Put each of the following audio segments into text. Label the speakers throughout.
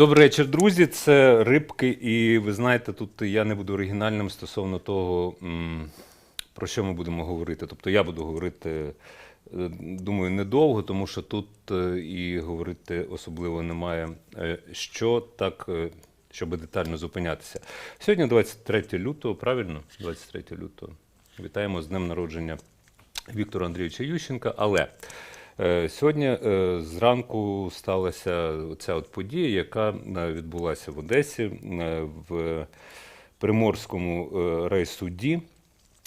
Speaker 1: Добрий вечір, друзі. Це рибки, і ви знаєте, тут я не буду оригінальним стосовно того, про що ми будемо говорити. Тобто я буду говорити, е, думаю, недовго, тому що тут е, і говорити особливо немає е, що так, щоб детально зупинятися. Сьогодні 23 лютого, правильно? 23 лютого. Вітаємо з днем народження Віктора Андрійовича Ющенка. Але сьогодні е, зранку сталася ця от подія, яка е, відбулася в Одесі е, в Приморському е, райсуді.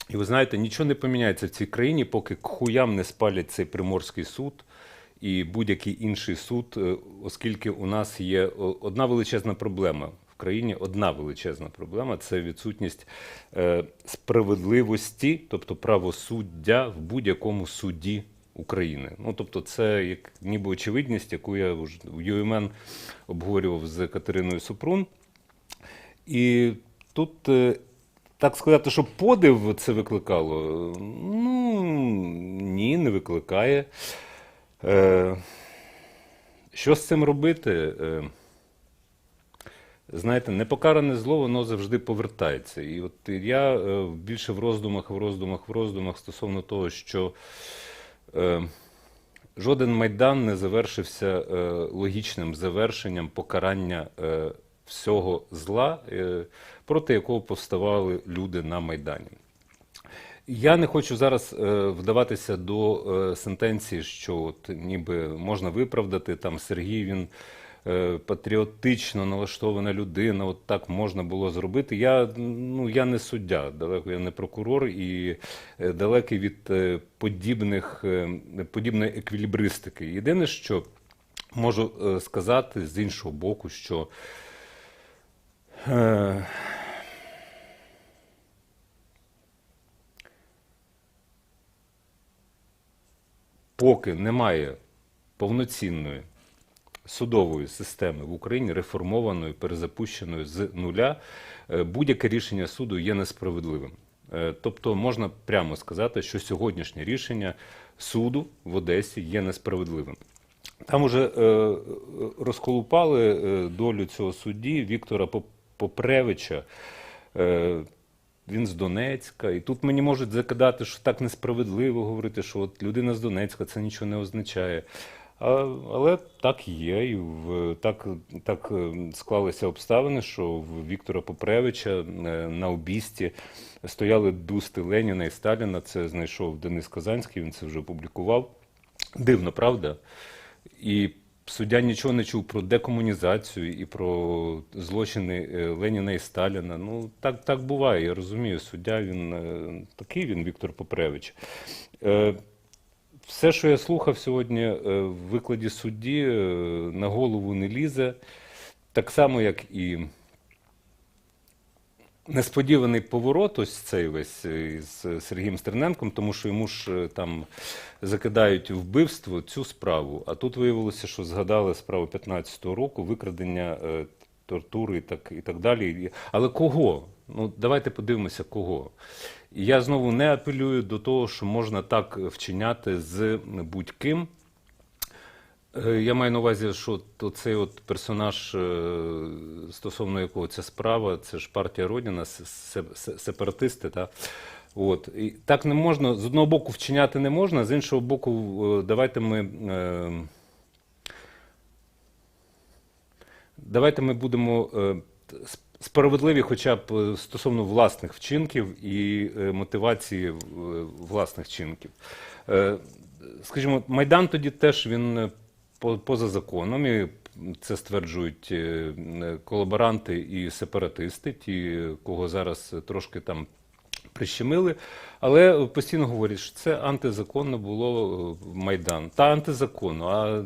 Speaker 1: І ви знаєте, нічого не поміняється в цій країні, поки хуям не спалять цей приморський суд і будь-який інший суд, е, оскільки у нас є одна величезна проблема. В країні одна величезна проблема це відсутність е, справедливості, тобто правосуддя в будь-якому суді України. Ну тобто, це як ніби очевидність, яку я в ЮМН обговорював з Катериною Супрун. І тут е, так сказати, що подив це викликало. Ну ні, не викликає. Е, Що з цим робити? Е, Знаєте, непокаране зло, воно завжди повертається. І от я е, більше в роздумах, в роздумах, в роздумах стосовно того, що жоден майдан не завершився е, логічним завершенням покарання е, всього зла, е, проти якого повставали люди на майдані. Я не хочу зараз е, вдаватися до е, сентенції, що от ніби можна виправдати там Сергій він е, патріотично налаштована людина, от так можна було зробити. Я, ну, я не суддя, далеко я не прокурор і е, далекий від е, подібних, е, подібної еквілібристики. Єдине, що можу е, сказати з іншого боку, що е, поки немає повноцінної судової системи в Україні, реформованої, перезапущеної з нуля, е, будь-яке рішення суду є несправедливим. Е, Тобто можна прямо сказати, що сьогоднішнє рішення суду в Одесі є несправедливим. Там уже е, розколупали долю цього судді Віктора Попревича. Він з Донецька, і тут мені можуть закидати, що так несправедливо говорити, що от людина з Донецька це нічого не означає. Але так є, і в, так, так е, склалися обставини, що в Віктора Попревича е, на обісті стояли бюсти Леніна і Сталіна. Це знайшов Денис Казанський, він це вже опублікував. Дивно, правда? І суддя нічого не чув про декомунізацію і про злочини е, Леніна і Сталіна. Ну, так, так буває, я розумію. Суддя він такий, він Віктор Попревич. Е, Все, що я слухав сьогодні е, в викладі судді, е, на голову не лізе. Так само, як і несподіваний поворот, ось цей весь е, з Сергієм Стерненком, тому що йому ж е, там закидають вбивство цю справу. А тут виявилося, що згадали справу 15-го року, викрадення, е, тортури і так, і так далі. Але кого? Ну, давайте подивимося, кого. Я знову не апелюю до того, що можна так вчиняти з будь-ким. Е, Я маю на увазі, що цей от персонаж, е, стосовно якого ця справа, це ж партія Родіна, се- се- се- сепаратисти. Та? От. І так не можна, з одного боку вчиняти не можна, з іншого боку, е, давайте ми. Давайте ми будемо справедливі хоча б е, стосовно власних вчинків і е, мотивації е, власних вчинків. Скажімо, Майдан тоді теж він по- поза законом, і це стверджують колаборанти і сепаратисти, ті, кого зараз трошки там прищемили, але постійно говорять, що це антизаконно було е, Майдан. Та антизаконно. А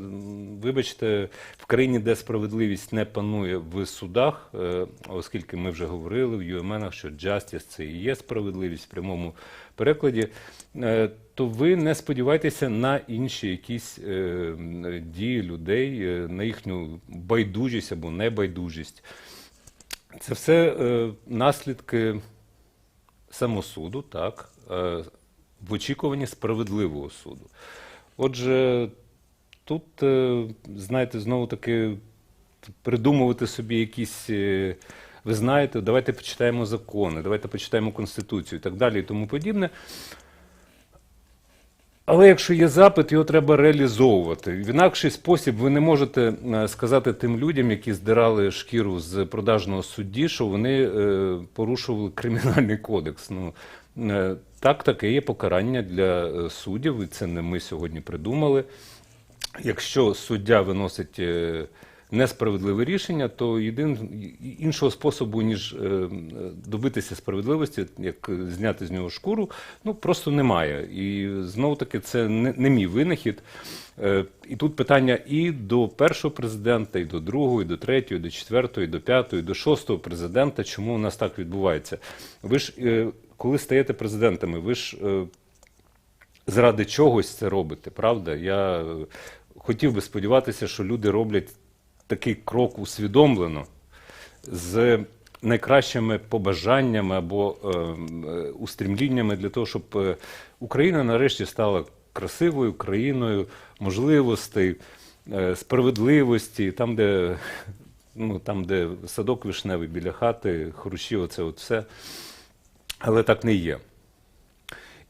Speaker 1: вибачте, в країні, де справедливість не панує в судах, е, оскільки ми вже говорили в ЮМНах, що justice – це і є справедливість в прямому перекладі, е, то ви не сподівайтеся на інші якісь дії людей, на їхню байдужість або небайдужість. Це все наслідки самосуду, так, е, в очікуванні справедливого суду. Отже, тут, е, знаєте, знову таки придумувати собі якісь. е, Ви знаєте, давайте почитаємо закони, давайте почитаємо конституцію і так далі, і тому подібне. Але якщо є запит, його треба реалізовувати. В інакший спосіб ви не можете е, сказати тим людям, які здирали шкіру з продажного судді, що вони е, порушували кримінальний кодекс. Ну, е, так, таке є покарання для суддів, і це не ми сьогодні придумали. Якщо суддя виносить несправедливе рішення, то єдин іншого способу, ніж е, добитися справедливості, як зняти з нього шкуру, ну просто немає. І знову таки це не, не мій винахід. Е, І тут питання і до першого президента, і до другого, і до третього, і до четвертого, і до п'ятого, і до шостого президента. Чому у нас так відбувається? Ви ж е, коли стаєте президентами, ви ж заради чогось це робите, правда? Я хотів би сподіватися, що люди роблять такий крок усвідомлено з найкращими побажаннями або е, е, устремліннями для того, щоб е, Україна нарешті стала красивою країною можливостей, е, справедливості, там, де, ну, там, де садок вишневий біля хати, хрущі, оце от все. Але так не є.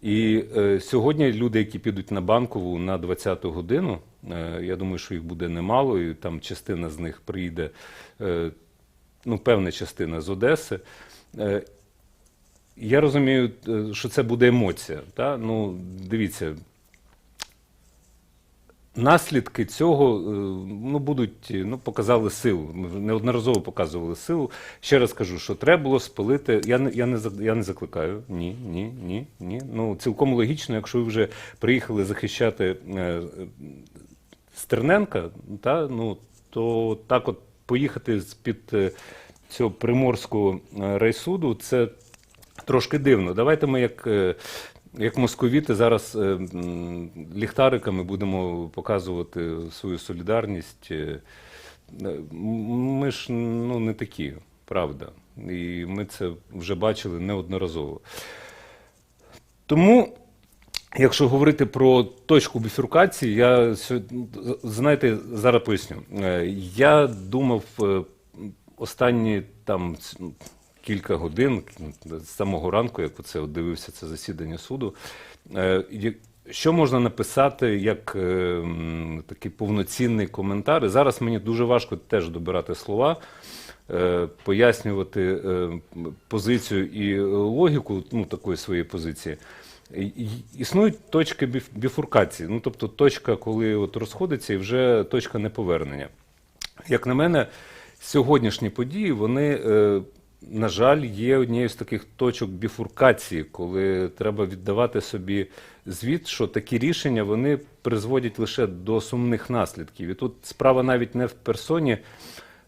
Speaker 1: І е, сьогодні люди, які підуть на банкову на 20-ту годину, е, я думаю, що їх буде немало, і там частина з них приїде, е, ну, певна частина з Одеси. Е, я розумію, е, що це буде емоція. Та? Ну, дивіться, Наслідки цього е, ну, будуть, ну, показали силу. Ми неодноразово показували силу. Ще раз кажу, що треба було спалити. Я не, я не, я не закликаю. Ні, ні, ні, ні. Ну, цілком логічно, якщо ви вже приїхали захищати е, Стерненка, та, ну, то так от поїхати з-під е, цього приморського е, райсуду, це трошки дивно. Давайте ми як, е, як московіти зараз е, ліхтариками будемо показувати свою солідарність. Е, Ми ж ну, не такі, правда. І ми це вже бачили неодноразово. Тому, якщо говорити про точку біфуркації, я знаєте, зараз поясню. Е, Я думав останні там кілька годин з самого ранку, як оце дивився це засідання суду. е, Що можна написати як е, такий повноцінний коментар? І зараз мені дуже важко теж добирати слова, е, пояснювати позицію і логіку ну, такої своєї позиції. Існують точки біфуркації, ну тобто точка, коли от розходиться, і вже точка неповернення. Як на мене, сьогоднішні події, вони, на жаль, є однією з таких точок біфуркації, коли треба віддавати собі звіт, що такі рішення вони призводять лише до сумних наслідків. І тут справа навіть не в персоні.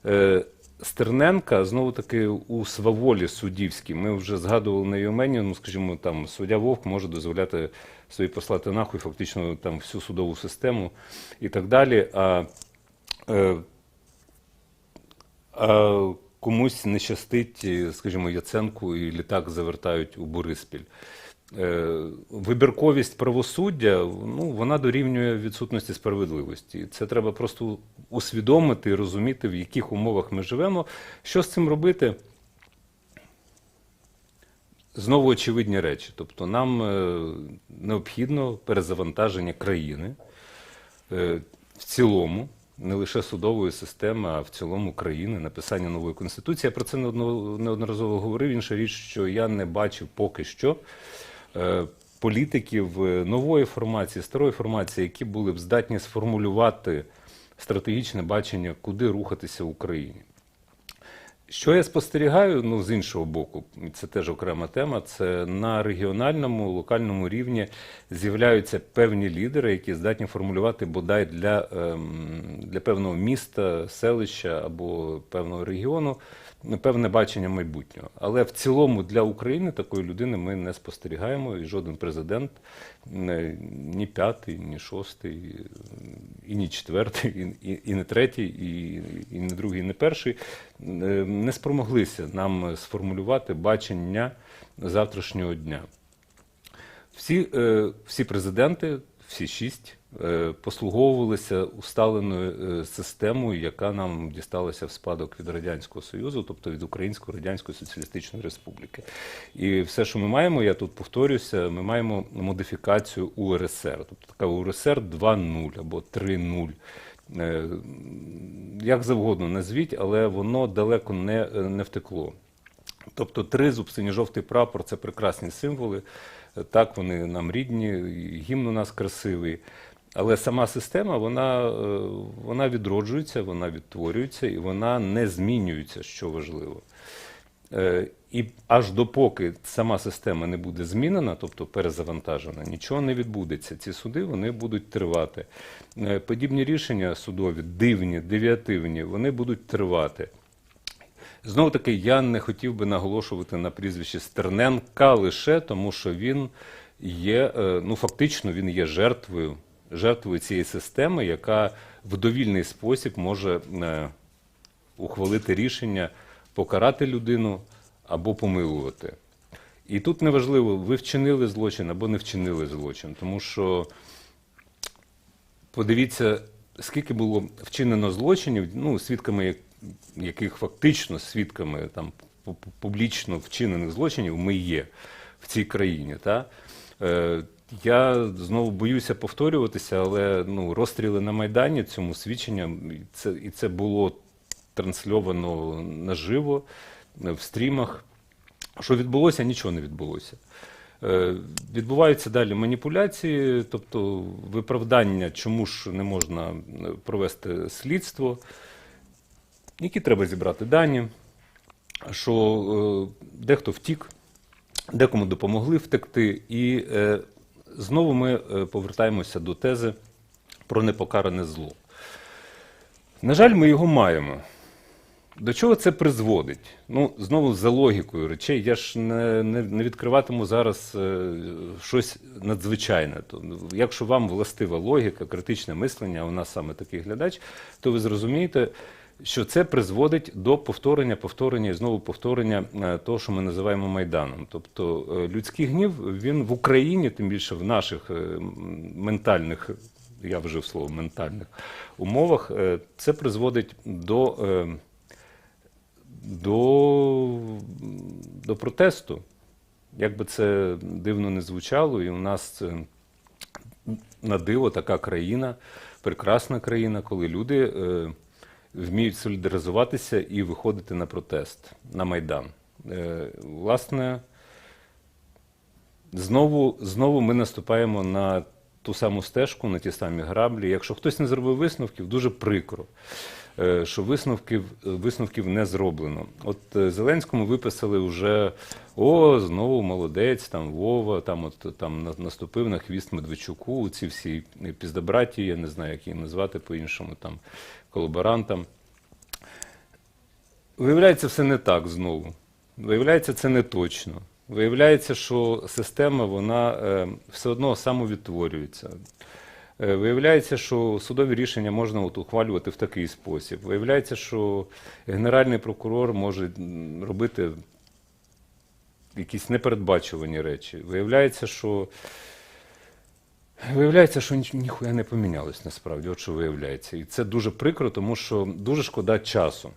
Speaker 1: Е, Стерненка знову таки у сваволі суддівській. Ми вже згадували на Євмені, ну скажімо, там суддя Вовк може дозволяти собі послати нахуй фактично там всю судову систему і так далі. А, е, а комусь не щастить, е, скажімо, Яценку і літак завертають у Бориспіль. Е, Вибірковість правосуддя ну, вона дорівнює відсутності справедливості. Це треба просто усвідомити і розуміти, в яких умовах ми живемо. Що з цим робити? Знову очевидні речі. Тобто нам е, необхідно перезавантаження країни в цілому, не лише судової системи, а в цілому країни, написання нової конституції. Я про це неодно- неодноразово говорив. Інша річ, що я не бачив поки що е, політиків е, нової формації, старої формації, які були б здатні сформулювати стратегічне бачення, куди рухатися в Україні. Що я спостерігаю, ну з іншого боку, це теж окрема тема. Це на регіональному, локальному рівні з'являються певні лідери, які здатні формулювати бодай для, ем, для певного міста, селища або певного регіону певне бачення майбутнього. Але в цілому для України такої людини ми не спостерігаємо, і жоден президент, ні п'ятий, ні шостий, і ні четвертий, і, і, і не третій, і, і не другий, і не перший е, не спромоглися нам сформулювати бачення завтрашнього дня. Всі, е, всі президенти, всі шість, послуговувалися усталеною е, системою, яка нам дісталася в спадок від Радянського Союзу, тобто від Української Радянської Соціалістичної Республіки. І все, що ми маємо, я тут повторюся, ми маємо модифікацію УРСР, тобто така УРСР 2.0 або 3.0. Е, Як завгодно назвіть, але воно далеко не, не втекло. Тобто тризуб, синьо-жовтий прапор це прекрасні символи. Так, вони нам рідні, гімн у нас красивий. Але сама система вона, е, вона відроджується, вона відтворюється і вона не змінюється, що важливо. Е, І аж допоки сама система не буде змінена, тобто перезавантажена, нічого не відбудеться. Ці суди вони будуть тривати. Е, Подібні рішення судові, дивні, девіативні, вони будуть тривати. Знову таки, я не хотів би наголошувати на прізвищі Стерненка лише тому, що він є, ну фактично, він є жертвою, жертвою цієї системи, яка в довільний спосіб може е, ухвалити рішення покарати людину або помилувати. І тут неважливо, ви вчинили злочин або не вчинили злочин, тому що подивіться, скільки було вчинено злочинів, ну, свідками яких фактично свідками там пу- пу- публічно вчинених злочинів ми є в цій країні. Та? Я знову боюся повторюватися, але ну, розстріли на Майдані цьому свідчення, і це, і це було трансльовано наживо е, в стрімах. Що відбулося, нічого не відбулося. Е, Відбуваються далі маніпуляції, тобто виправдання, чому ж не можна е, провести слідство, які треба зібрати дані, що е, дехто втік, декому допомогли втекти. І е, знову ми е, повертаємося до тези про непокаране зло. На жаль, ми його маємо. До чого це призводить? Ну, знову за логікою речей. Я ж не, не, не відкриватиму зараз е, щось надзвичайне. То, ну, якщо вам властива логіка, критичне мислення, у нас саме такий глядач, то ви зрозумієте, що це призводить до повторення, повторення і знову повторення е, того, що ми називаємо Майданом. Тобто е, людський гнів він в Україні, тим більше в наших е, ментальних, я вжив слово ментальних умовах, це призводить до. до, до протесту. Як би це дивно не звучало, і у нас на диво така країна, прекрасна країна, коли люди вміють солідаризуватися і виходити на протест, на Майдан. Е, власне, знову, знову ми наступаємо на ту саму стежку, на ті самі граблі. Якщо хтось не зробив висновків, дуже прикро, що висновків, висновків не зроблено. От е, Зеленському виписали вже о, знову молодець, там Вова, там от там наступив на хвіст Медведчуку, ці всі піздобраті, я не знаю, як їх назвати по-іншому, там колаборантам. Виявляється, все не так знову. Виявляється, це не точно. Виявляється, що система вона е, все одно самовідтворюється. Е, Виявляється, що судові рішення можна от ухвалювати в такий спосіб. Виявляється, що генеральний прокурор може робити якісь непередбачувані речі. Виявляється, що Виявляється, що ніхуя не помінялось насправді, от що виявляється. І це дуже прикро, тому що дуже шкода часу.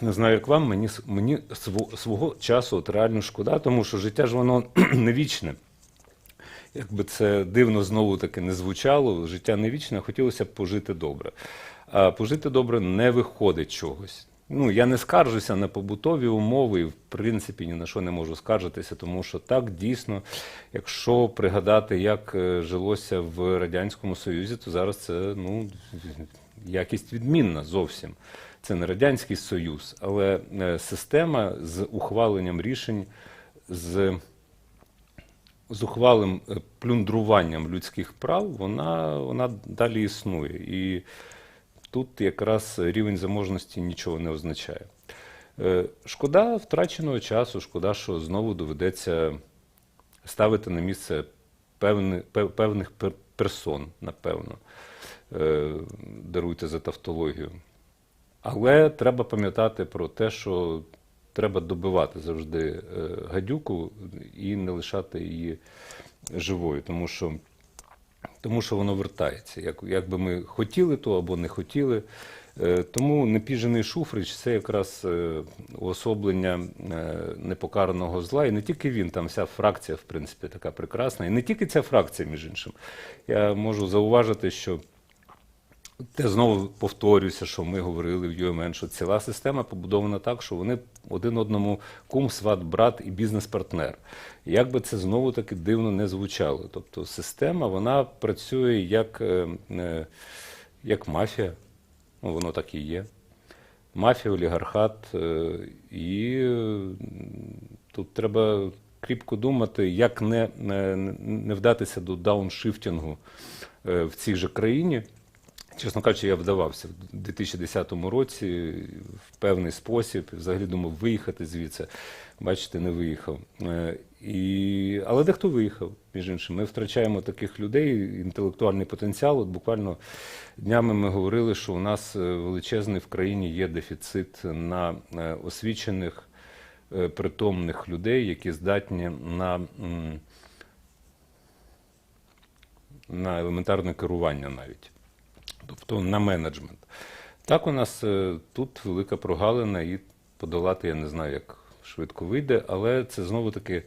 Speaker 1: Не знаю, як вам, мені, мені сво- свого часу от реально шкода, тому що життя ж воно не вічне. Якби це дивно знову таки не звучало, життя не вічне, хотілося б пожити добре. А пожити добре не виходить чогось. Ну, я не скаржуся на побутові умови, і в принципі ні на що не можу скаржитися, тому що так дійсно, якщо пригадати, як е, жилося в Радянському Союзі, то зараз це ну, якість відмінна зовсім. Це не Радянський Союз, але е, система з ухваленням рішень, з з ухвалим е, плюндруванням людських прав, вона, вона далі існує. І тут якраз рівень заможності нічого не означає. Е, Шкода втраченого часу, шкода, що знову доведеться ставити на місце певни, певних персон, напевно. Е, Даруйте за тавтологію. Але треба пам'ятати про те, що треба добивати завжди е, гадюку і не лишати її живою. Тому що тому що воно вертається. Як, як би ми хотіли то або не хотіли. Е, Тому непіжений Шуфрич це якраз е, уособлення непокараного зла. І не тільки він, там вся фракція, в принципі, така прекрасна. І не тільки ця фракція, між іншим. Я можу зауважити, що я знову повторюся, що ми говорили в ЮМН, що ціла система побудована так, що вони один одному кум, сват, брат і бізнес-партнер. Як би це знову таки дивно не звучало. Тобто система вона працює як, е, е, як мафія, ну, воно так і є. Мафія, олігархат, е, і тут треба кріпко думати, як не, не, вдатися до дауншифтингу е, в цій же країні. Чесно кажучи, я вдавався в 2010 році в певний спосіб. Взагалі думав виїхати звідси. Бачите, не виїхав. Е, І... Але дехто виїхав, між іншим. Ми втрачаємо таких людей, інтелектуальний потенціал. От буквально днями ми говорили, що у нас е, величезний в країні є дефіцит на е, освічених, притомних людей, які здатні на, на елементарне керування навіть тобто на менеджмент. Так у нас е, тут велика прогалина і подолати я не знаю, як швидко вийде, але це знову таки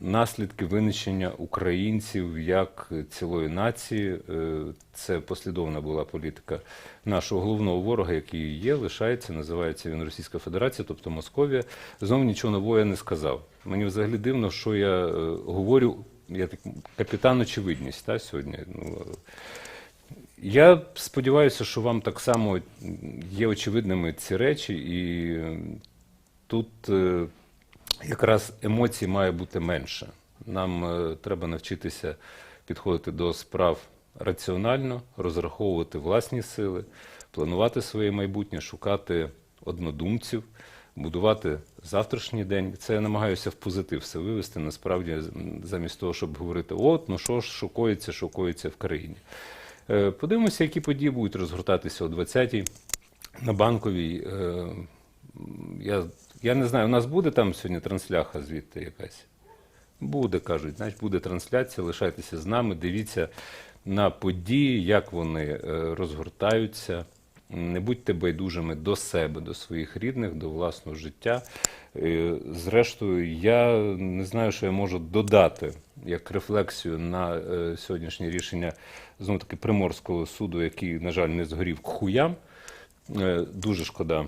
Speaker 1: наслідки винищення українців як цілої нації. Е, Це послідовна була політика нашого головного ворога, який є, лишається, називається він Російська Федерація, тобто Московія. Знову нічого нового я не сказав. Мені взагалі дивно, що я е, говорю. Я так капітан очевидність та, сьогодні. Ну, я сподіваюся, що вам так само є очевидними ці речі, і тут е, якраз емоцій має бути менше. Нам е, треба навчитися підходити до справ раціонально, розраховувати власні сили, планувати своє майбутнє, шукати однодумців, будувати завтрашній день. Це я намагаюся в позитив все вивести. Насправді, замість того, щоб говорити, от ну що ж шокується, шокується в країні. Е, Подивимося, які події будуть розгортатися о 20-й на банковій. Е, Я, я не знаю, у нас буде там сьогодні трансляха звідти якась? Буде, кажуть, значить буде трансляція. Лишайтеся з нами, дивіться на події, як вони е, розгортаються. Не будьте байдужими до себе, до своїх рідних, до власного життя. Е, Зрештою, я не знаю, що я можу додати як рефлексію на е, сьогоднішнє рішення знову таки Приморського суду, який, на жаль, не згорів хуям. Е, Дуже шкода.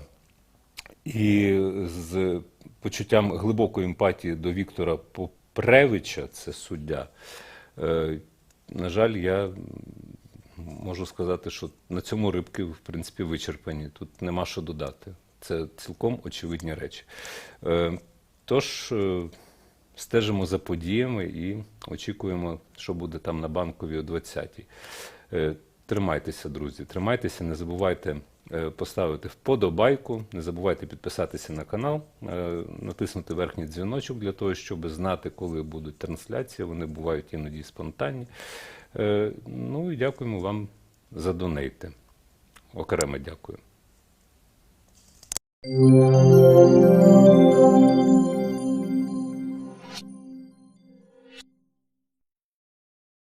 Speaker 1: І з почуттям глибокої емпатії до Віктора Попревича, це суддя. На жаль, я можу сказати, що на цьому рибки, в принципі, вичерпані. Тут нема що додати. Це цілком очевидні речі. Е, Тож е, стежимо за подіями і очікуємо, що буде там на банковій о 20-й. Е, Тримайтеся, друзі, тримайтеся, не забувайте поставити вподобайку, не забувайте підписатися на канал, натиснути верхній дзвіночок для того, щоб знати, коли будуть трансляції. Вони бувають іноді спонтанні. Е, Ну і дякуємо вам за донейти. Окремо дякую.